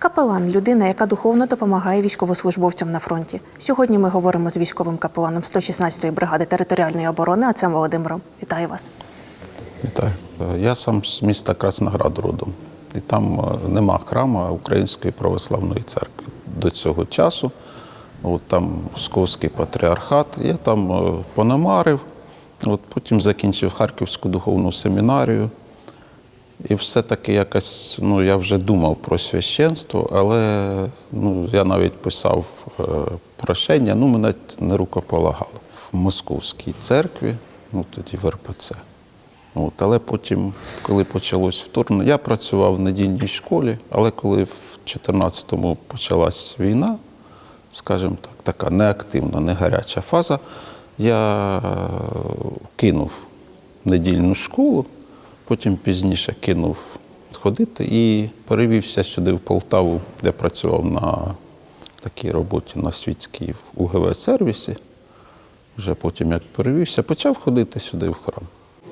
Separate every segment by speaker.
Speaker 1: Капелан людина, яка духовно допомагає військовослужбовцям на фронті. Сьогодні ми говоримо з військовим капеланом 116-ї бригади територіальної оборони отцем Володимиром. Вітаю вас.
Speaker 2: Вітаю. Е, Я сам з міста Красноград родом. І там е, нема храму Української православної церкви до цього часу. От там Московський патріархат. Я там е, понамарив, от потім закінчив Харківську духовну семінарію. І все-таки якось ну, я вже думав про священство, але ну, я навіть писав е, прошення, ну, мене не рукополагали. В Московській церкві, ну тоді в РПЦ. От, але потім, коли почалось вторгнення, я працював в недільній школі, але коли в 14-му почалась війна, скажімо так, така неактивна, не гаряча фаза, я е, кинув недільну школу, потім пізніше кинув ходити і перевівся сюди в Полтаву, де працював на такій роботі на світській в УГВ-сервісі. Вже потім, як перевівся, почав ходити сюди в храм.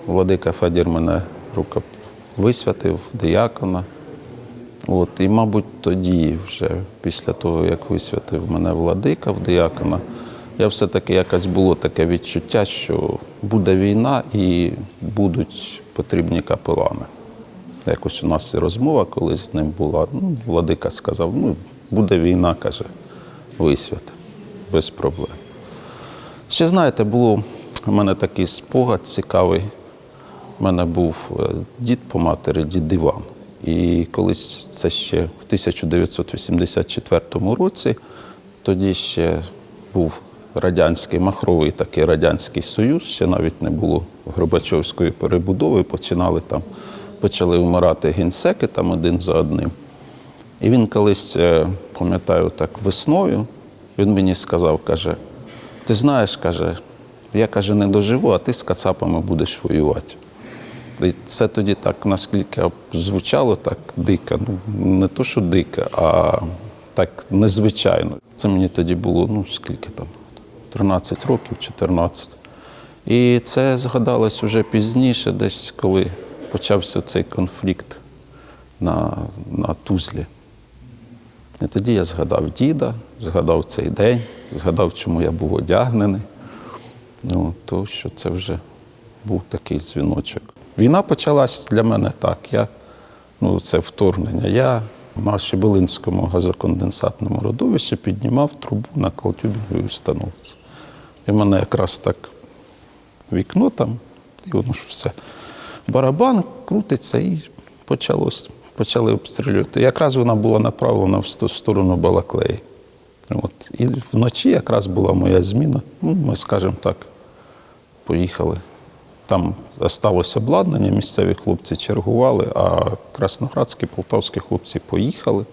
Speaker 2: Владика Федір мене рука висвятив, диякона. От, і, мабуть, тоді, вже після того, як висвятив мене владика в диякона, я все-таки якось було таке відчуття, що буде війна і будуть потрібні капелани. Якось у нас розмова колись з ним була. Ну, владика сказав: ну, буде війна, каже, висвяти, без проблем. Ще знаєте, було у мене такий спогад цікавий. У мене був е, дід по матері, дід Іван. І колись це ще в 1984 році, тоді ще був радянський махровий такий радянський союз, ще навіть не було Горбачовської перебудови, починали там, почали вмирати генсеки там один за одним. І він колись, е, пам'ятаю, так весною, він мені сказав, каже, ти знаєш, каже, я каже, не доживу, а ти з кацапами будеш воювати. І це тоді так, наскільки звучало так дико. Ну, не то, що дико, а так незвичайно. Це мені тоді було, ну, скільки там, 13 років, 14. І це згадалось уже пізніше, десь коли почався цей конфлікт на, на Тузлі. І тоді я згадав діда, згадав цей день, згадав, чому я був одягнений. Ну, то що це вже був такий дзвіночок. Війна почалась для мене так. Я, ну, це вторгнення. Я в Шебелинському газоконденсатному родовищі піднімав трубу на колтюбінговій установці. І мене якраз так вікно там, і воно ж все. Барабан крутиться і почалось, почали обстрілювати. Якраз вона була направлена в сторону Балаклеї. От. І вночі якраз була моя зміна. Ну, ми, скажімо так, поїхали. Там сталося обладнання, місцеві хлопці чергували, а красноградські, полтавські хлопці поїхали.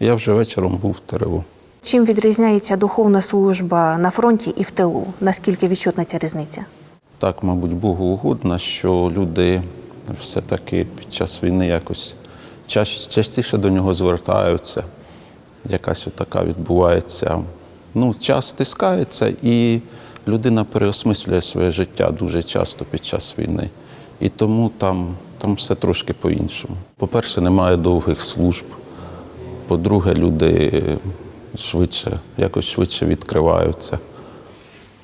Speaker 2: Я вже вечором був в ТРО.
Speaker 1: Чим відрізняється духовна служба на фронті і в тилу? Наскільки відчутна ця різниця?
Speaker 2: Так, мабуть, Богу угодно, що люди все-таки під час війни якось частіше до нього звертаються. Якась така відбувається. Ну, час стискається, і людина переосмислює своє життя дуже часто під час війни. І тому там, там все трошки по-іншому. По-перше, немає довгих служб. По-друге, люди швидше, якось швидше відкриваються.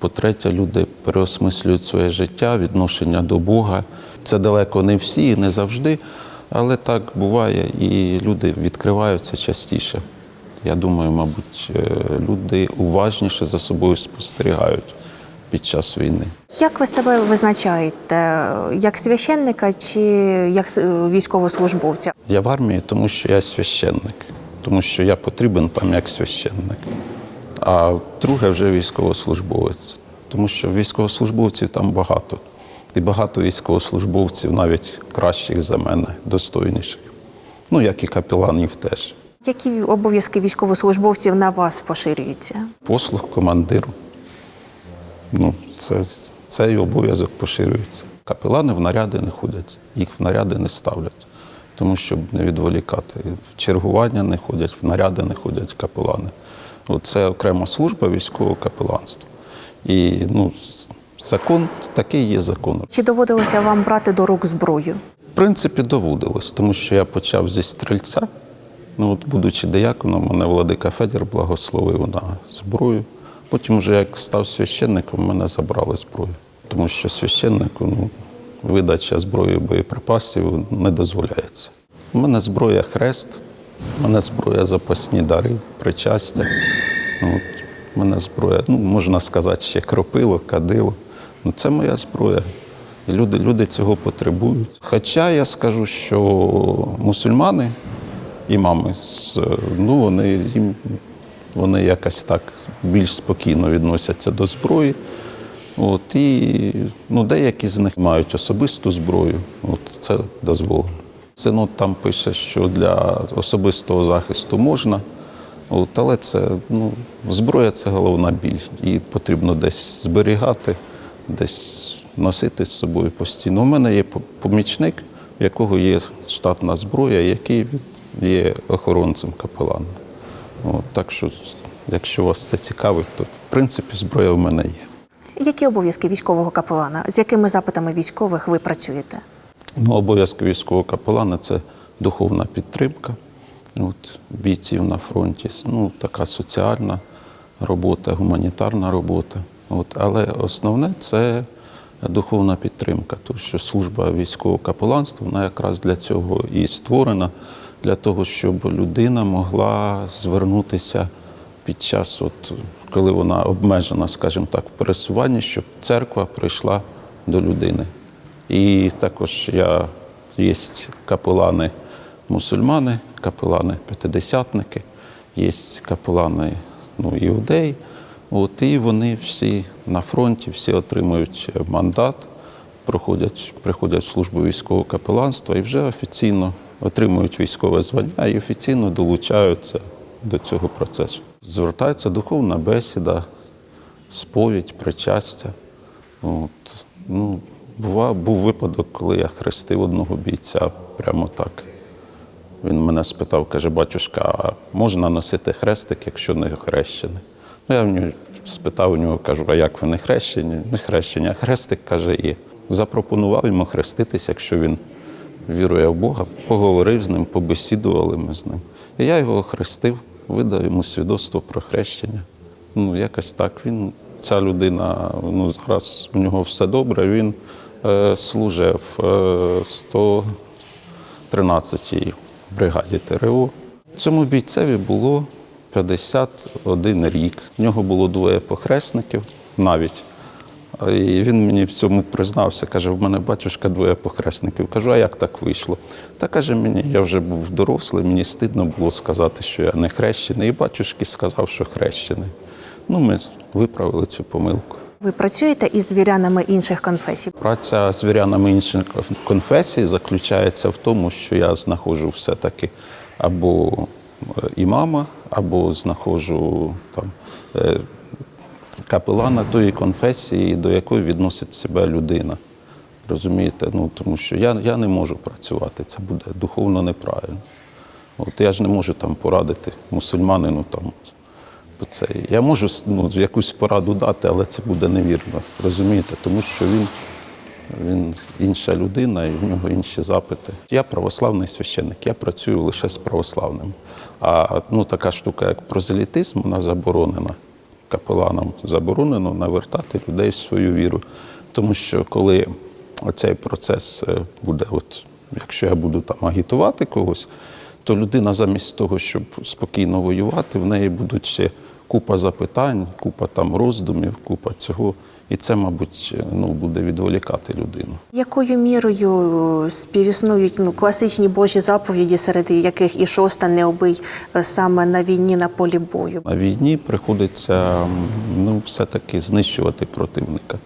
Speaker 2: По-третє, люди переосмислюють своє життя, відношення до Бога. Це далеко не всі і не завжди, але так буває, і люди відкриваються частіше. Я думаю, мабуть, е, люди уважніше за собою спостерігають під час війни.
Speaker 1: Як ви себе визначаєте? Як священника чи як військовослужбовця?
Speaker 2: Я в армії, тому що я священник, тому що я потрібен там як священник. А друге вже військовослужбовець, тому що військовослужбовців там багато. І багато військовослужбовців навіть кращих за мене, достойніших. Ну, як і капеланів теж.
Speaker 1: Які обов'язки військовослужбовців на вас поширюються?
Speaker 2: Послуг командиру. Ну, це, цей обов'язок поширюється. Капелани в наряди не ходять, їх в наряди не ставлять, тому щоб не відволікати. В чергування не ходять, в наряди не ходять капелани. От Це окрема служба військового капеланства. І ну, закон такий є закон.
Speaker 1: Чи доводилося вам брати до рук зброю?
Speaker 2: В принципі, доводилось, тому що я почав зі стрільця. Ну, от, будучи дияконом, мене владика Федір благословив на зброю. Потім, вже як став священником, мене забрали зброю. Тому що священнику ну, видача зброї боєприпасів не дозволяється. У мене зброя хрест, у мене зброя запасні дари, причастя. У мене зброя, ну, можна сказати, ще кропило, кадило. Ну, це моя зброя. І люди, люди цього потребують. Хоча я скажу, що мусульмани, імами, ну, вони, їм, вони якось так більш спокійно відносяться до зброї. От, і ну, деякі з них мають особисту зброю, от це дозволено. Синод там пише, що для особистого захисту можна, от, але це ну, зброя це головна біль. Її потрібно десь зберігати, десь носити з собою постійно. У мене є помічник, у якого є штатна зброя, який є охоронцем капелана. От, так що, якщо вас це цікавить, то в принципі зброя в мене є.
Speaker 1: Які обов'язки військового капелана? З якими запитами військових ви працюєте?
Speaker 2: Ну, обов'язки військового капелана це духовна підтримка от, бійців на фронті, ну, така соціальна робота, гуманітарна робота. От, але основне це духовна підтримка, тому що служба військового капеланства вона якраз для цього і створена, для того, щоб людина могла звернутися під час, от, коли вона обмежена, скажімо так, в пересуванні, щоб церква прийшла до людини. І також я, є капелани мусульмани, капелани п'ятидесятники, є капелани ну, іудеї. От, і вони всі на фронті, всі отримують мандат, проходять, приходять в службу військового капеланства і вже офіційно отримують військове звання і офіційно долучаються до цього процесу. Звертається духовна бесіда, сповідь, причастя. От. Ну, бува, був випадок, коли я хрестив одного бійця прямо так. Він мене спитав, каже, батюшка, а можна носити хрестик, якщо не хрещений? Ну, я в нього спитав у нього, кажу, а як ви не хрещені? Не хрещені, а хрестик каже, є. Запропонував йому хреститися, якщо він вірує в Бога, поговорив з ним, побесідували ми з ним. І я його хрестив, видав йому свідоцтво про хрещення. Ну, якось так. Він, ця людина, ну, зараз у нього все добре, він е, служив в е, 113-й бригаді ТРО. Цьому бійцеві було 51 рік. В нього було двоє похресників навіть. І він мені в цьому признався, каже, в мене батюшка двоє похресників. Кажу, а як так вийшло? Та каже мені, я вже був дорослий, мені стидно було сказати, що я не хрещений. І батюшки сказав, що хрещений. Ну, ми виправили цю помилку.
Speaker 1: Ви працюєте із звірянами інших конфесій?
Speaker 2: Праця з вірянами інших конфесій заключається в тому, що я знаходжу все-таки або е, імама, або знаходжу там, е, капелана тої конфесії, до якої відносить себе людина. Розумієте? Ну, тому що я, я не можу працювати, це буде духовно неправильно. От я ж не можу там порадити мусульманину там. Це, я можу ну, якусь пораду дати, але це буде невірно. Розумієте? Тому що він, він інша людина і в нього інші запити. Я православний священник, я працюю лише з православним. А ну, така штука, як прозелітизм, вона заборонена. Капеланам заборонено навертати людей в свою віру. Тому що коли цей процес е, буде, от, якщо я буду там агітувати когось, то людина замість того, щоб спокійно воювати, в неї будуть ще купа запитань, купа там роздумів, купа цього. І це, мабуть, ну, буде відволікати людину.
Speaker 1: Якою мірою співіснують ну, класичні Божі заповіді, серед яких і шоста не обий е, саме на війні на полі бою?
Speaker 2: На війні приходиться ну, все-таки знищувати противника.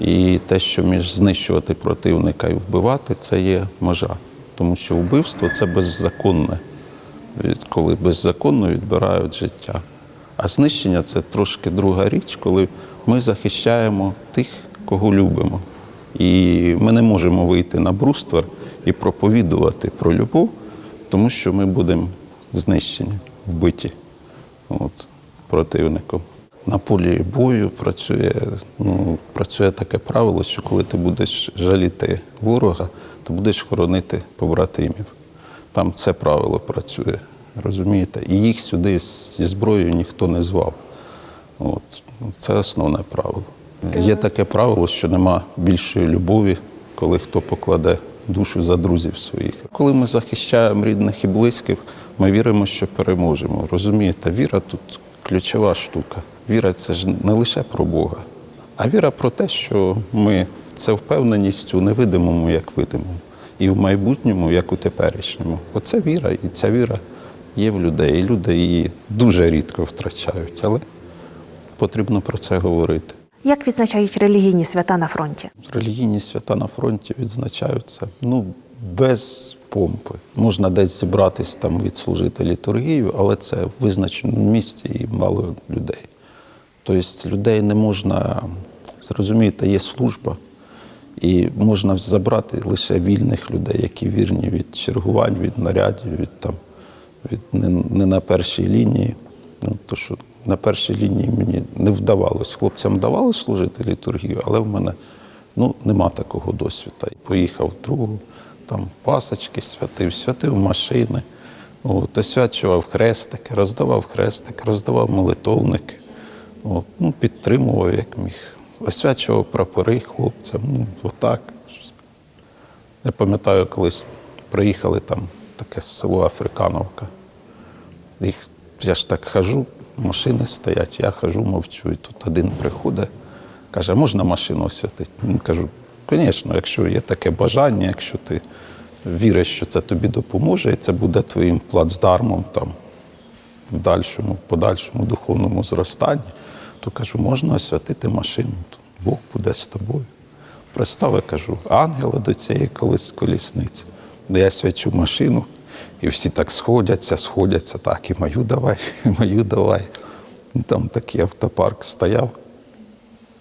Speaker 2: І те, що між знищувати противника і вбивати, це є межа. Тому що вбивство це беззаконне, коли беззаконно відбирають життя. А знищення це трошки друга річ, коли ми захищаємо тих, кого любимо. І ми не можемо вийти на бруствер і проповідувати про любов, тому що ми будемо знищені, вбиті от, противником. На полі бою працює, ну, працює таке правило, що коли ти будеш жаліти ворога, то будеш хоронити побратимів. Там це правило працює. Розумієте? І їх сюди зі зброєю ніхто не звав. От. Це основне правило. Є таке правило, що нема більшої любові, коли хто покладе душу за друзів своїх. Коли ми захищаємо рідних і близьких, ми віримо, що переможемо. Розумієте, віра тут ключова штука. Віра це ж не лише про Бога, а віра про те, що ми це впевненість у невидимому, як видимому, і в майбутньому, як у теперішньому. Оце віра, і ця віра є в людей. І люди її дуже рідко втрачають, але потрібно про це говорити.
Speaker 1: Як відзначають релігійні свята на фронті?
Speaker 2: Релігійні свята на фронті відзначаються ну, без помпи. Можна десь зібратись там відслужити літургію, але це в визначеному місці і мало людей. Тобто людей не можна зрозуміти, є служба, і можна забрати лише вільних людей, які вірні від чергувань, від нарядів, від там від не, не на першій лінії. Ну, то що на першій лінії мені не вдавалось. Хлопцям вдавалося служити літургію, але в мене ну, нема такого досвіду. Поїхав другу, там пасочки святив, святив машини, от, освячував хрестики, роздавав хрестики, роздавав молитовники, от, ну, підтримував як міг. Освячував прапори хлопцям, ну, отак. Я пам'ятаю, колись приїхали там таке село Африкановка. Їх, я ж так хожу, машини стоять, я хожу, мовчу. І тут один приходить, каже, можна машину освятити? Ну, кажу, звісно, якщо є таке бажання, якщо ти віриш, що це тобі допоможе, і це буде твоїм плацдармом там, в дальшому, подальшому духовному зростанні, то кажу, можна освятити машину. Бог буде з тобою. Представи, кажу, ангела до цієї колісниці, я свячу машину, і всі так сходяться, сходяться, так, і мою давай, і мою давай. І там такий автопарк стояв,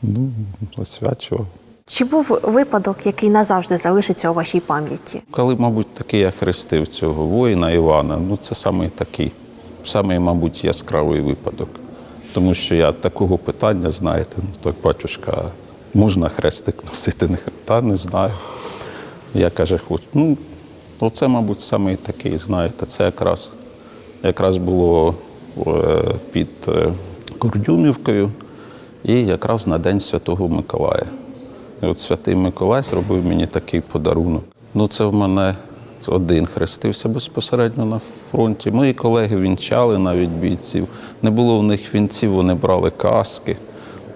Speaker 2: ну, освячував.
Speaker 1: Чи був випадок, який назавжди залишиться у вашій пам'яті?
Speaker 2: Коли, мабуть, таки я хрестив цього воїна Івана, ну це саме такий, самий, мабуть, яскравий випадок. Тому що я такого питання, знаєте, ну так, батюшка, можна хрестик носити, не та не знаю. Я каже, хочу. Ну, оце, мабуть, саме такий, знаєте, це якраз, якраз було е, під е, Курдюмівкою і якраз на День Святого Миколая. І от Святий Миколай зробив мені такий подарунок. Ну, це в мене один хрестився безпосередньо на фронті. Мої колеги вінчали навіть бійців. Не було в них вінців, вони брали каски.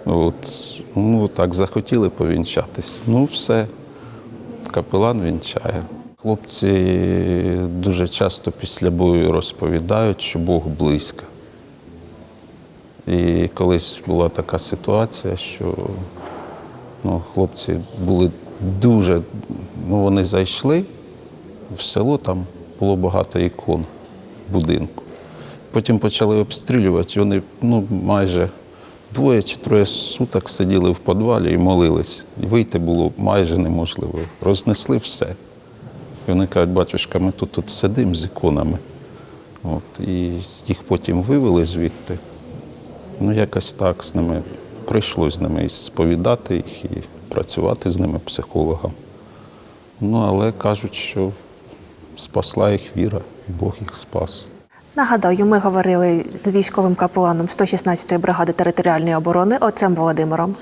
Speaker 2: От, ну, так захотіли повінчатись. Ну, все, капелан вінчає. Хлопці дуже часто після бою розповідають, що Бог близько. І колись була така ситуація, що ну, хлопці були дуже. Ну, вони зайшли в село, там було багато ікон в будинку. Потім почали обстрілювати, і вони ну, майже двоє чи троє суток сиділи в підвалі і молились. Вийти було майже неможливо. Рознесли все. І вони кажуть, батюшка, ми тут, тут сидимо з іконами. От, і їх потім вивели звідти. Ну, якось так з ними прийшлось з ними і сповідати їх, і працювати з ними психологом. Ну, але кажуть, що спасла їх віра, і Бог їх спас.
Speaker 1: Нагадаю, ми говорили з військовим капеланом 116-ї бригади територіальної оборони отцем Володимиром.